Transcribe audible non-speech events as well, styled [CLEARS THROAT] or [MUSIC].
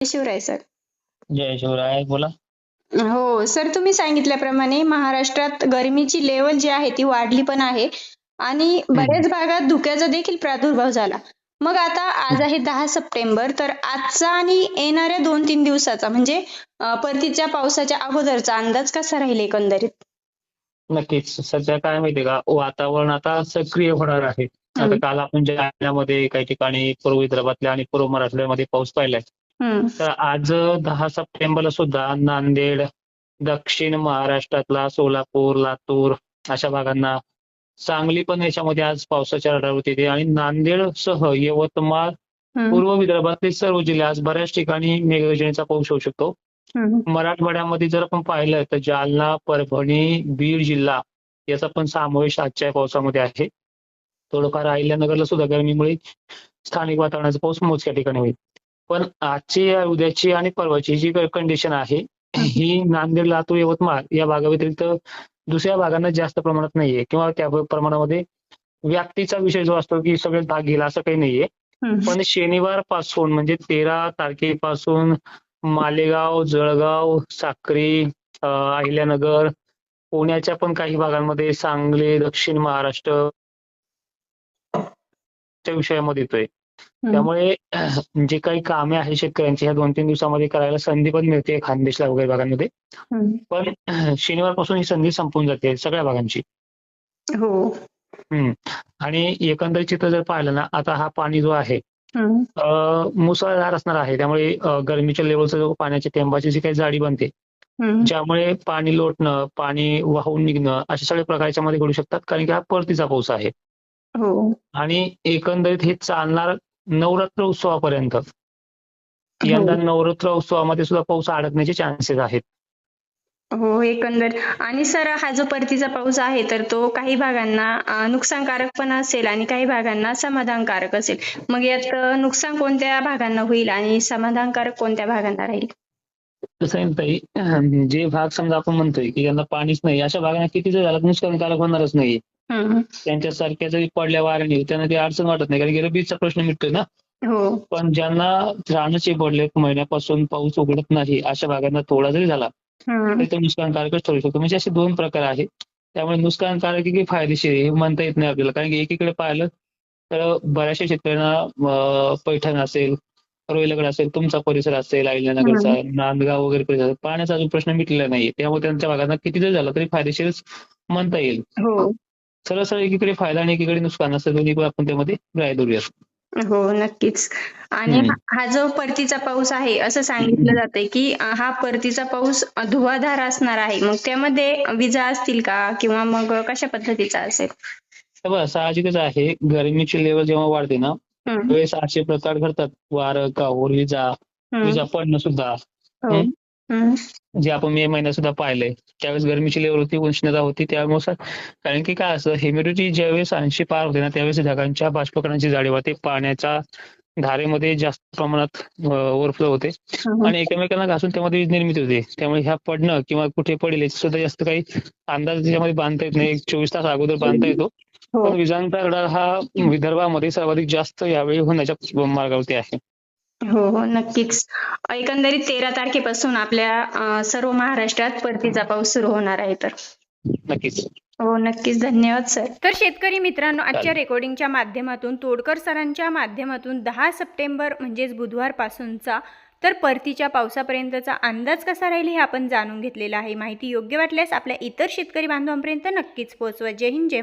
Shivray sir. जय शिवराय बोला. हो sir तुम्ही सांगितल्याप्रमाणे महाराष्ट्रात गरमीची लेवल जी आहे ती वाढली पण आहे आणि बऱ्याच भागात धुक्याचा देखील प्रादुर्भाव झाला. मग आता आज आहे दहा सप्टेंबर तर आजचा आणि येणाऱ्या दोन तीन दिवसाचा म्हणजे परतीच्या पावसाच्या अगोदरचा अंदाज कसा राहील एकंदरीत? नक्कीच. सध्या काय माहितीये का वातावरण आता सक्रिय होणार आहे. आता. काल आपण जालन्यामध्ये काही ठिकाणी पूर्व विदर्भातल्या आणि पूर्व मराठवाड्यामध्ये पाऊस पाहिलाय. तर आज दहा सप्टेंबरला सुद्धा नांदेड दक्षिण महाराष्ट्रातला सोलापूर लातूर अशा भागांना सांगली पण याच्यामध्ये आज पावसाच्या रडावरती येते आणि नांदेड सह यवतमाळ पूर्व विदर्भातले सर्व जिल्हे आज बऱ्याच ठिकाणी मेघगर्जनेचा पाऊस होऊ शकतो. मराठवाड्यामध्ये जर आपण पाहिलं तर जालना परभणी बीड जिल्हा याचा पण समावेश आजच्या या पावसामध्ये आहे. थोडंफार अहिल्यानगरला सुद्धा गरमीमुळे स्थानिक वातावरणाचा पाऊस मोजक्या ठिकाणी होईल. पण आजची उद्याची आणि परवाची जी कंडिशन आहे ही नांदेड लातूर यवतमाळ या भागाव्यतिरिक्त दुसऱ्या भागांना जास्त प्रमाणात नाहीये. किंवा त्या प्रमाणामध्ये व्याप्तीचा विषय जो असतो की सगळे भाग घेईल असं काही नाहीये. पण शनिवारपासून म्हणजे तेरा तारखेपासून मालेगाव जळगाव साक्री अहिल्यानगर पुण्याच्या पण काही भागांमध्ये सांगली दक्षिण महाराष्ट्र त्या विषयामध्ये येतोय. त्यामुळे [CLEARS THROAT] जे काही कामे आहे शेतकऱ्यांची ह्या दोन तीन दिवसामध्ये करायला संधी पण मिळते खानदेशला वगैरे भागांमध्ये. पण [CLEARS THROAT] शनिवारपासून ही संधी संपून जाते सगळ्या भागांची. हो. आणि एकंदरीत चित्र जर पाहिलं ना आता हा पाणी जो आहे मुसळधार असणार आहे. त्यामुळे गरमीच्या लेवलचं जो पाण्याच्या थेंबाची जी काही जाडी बनते ज्यामुळे पाणी लोटणं पाणी वाहून निघणं अशा सगळे प्रकार याच्यामध्ये घडू शकतात. कारण की हा परतीचा पाऊस आहे. हो. आणि एकंदरीत हे चालणार नवरात्र उत्सवापर्यंत. यंदा नवरात्र उत्सवामध्ये सुद्धा पाऊस अडकण्याचे चान्सेस आहेत. हो एकंदर. आणि सर हा जो परतीचा पाऊस आहे तर तो काही भागांना नुकसानकारक पण असेल आणि काही भागांना समाधानकारक असेल. मग यात नुकसान कोणत्या भागांना होईल आणि समाधानकारक कोणत्या भागांना राहील? जे भाग समजा आपण म्हणतोय की यांना पाणीच नाही अशा भागांना किती जर झालं नुकसानकारक होणारच नाही. त्यांच्यासारख्या जरी पडल्या वाऱ्याने त्यांना ती अडचण वाटत नाही. कारण रबीचा प्रश्न मिटतोय ना. हो. पण ज्यांना रानचे पडले महिन्यापासून पाऊस उघडत नाही अशा भागांना थोडा जरी झाला. तर तो नुकसानकारकच ठरू शकतो म्हणजे असे दोन प्रकार आहेत. त्यामुळे नुकसानकारक की फायदेशीर हे म्हणता येत नाही आपल्याला. कारण की एकीकडे पाहिलं तर बऱ्याचशा शेतकऱ्यांना पैठण असेल रोहिलगड असेल तुमचा परिसर असेल अहिल्यानगरचा नांदगाव वगैरे परिसर पाण्याचा अजून प्रश्न मिटलेला नाहीये. त्यामुळे त्यांच्या भागांना किती जर झालं तरी फायदेशीरच म्हणता येईल. हो. सरळ सरळ एकीकडे फायदा आणि एकीकडे नुकसान असं दोन्ही पण आपण त्यामध्ये ग्राह्य धरूयात. हो नक्कीच. आणि. हा- जो परतीचा पाऊस आहे असं सांगितलं जातंय की हा परतीचा पाऊस धुवाधार असणार आहे. मग त्यामध्ये विजा असतील का? किंवा मग कशा पद्धतीचा असेल? साहजिकच आहे. गरमीची लेवल जेव्हा वाढते ना. त्यावेळेस असे प्रकार घडतात. वारं काहूर विजा. विजा पडणं सुद्धा. हो. जे आपण मे महिन्यात सुद्धा पाहिलंय. त्यावेळेस गरमीची लेवल होती उष्णता होती त्यानुसार. कारण की काय असतं ह्युमिडिटी ज्यावेळेस ऐंशी पार होते ना त्यावेळेस ढगांच्या बाष्पकणाची जाडी वाढते. पाण्याच्या धारेमध्ये जास्त प्रमाणात ओव्हरफ्लो होते. आणि एकमेकांना घासून त्यामध्ये वीज निर्मिती होते. त्यामुळे ह्या पडणं किंवा कुठे पडेल याची सुद्धा जास्त काही अंदाज त्याच्यामध्ये बांधता येत नाही. चोवीस तास अगोदर बांधता येतो. हो. पण विजांचा रडार हा विदर्भामध्ये सर्वाधिक जास्त यावेळी होण्याच्या मार्गावरती आहे. हो हो नक्कीच. एकंदरीत तेरा तारखेपासून आपल्या सर्व महाराष्ट्रात परतीचा पाऊस सुरू होणार आहे तर. नक्कीच. हो नक्कीच. धन्यवाद सर. तर शेतकरी मित्रांनो आजच्या. रेकॉर्डिंगच्या माध्यमातून तोडकर सरांच्या माध्यमातून दहा सप्टेंबर म्हणजेच बुधवारपासूनचा तर परतीच्या पावसापर्यंतचा अंदाज कसा राहील हे आपण जाणून घेतलेला आहे. माहिती योग्य वाटल्यास आपल्या इतर शेतकरी बांधवांपर्यंत नक्कीच पोहोचवा. जय हिंद जय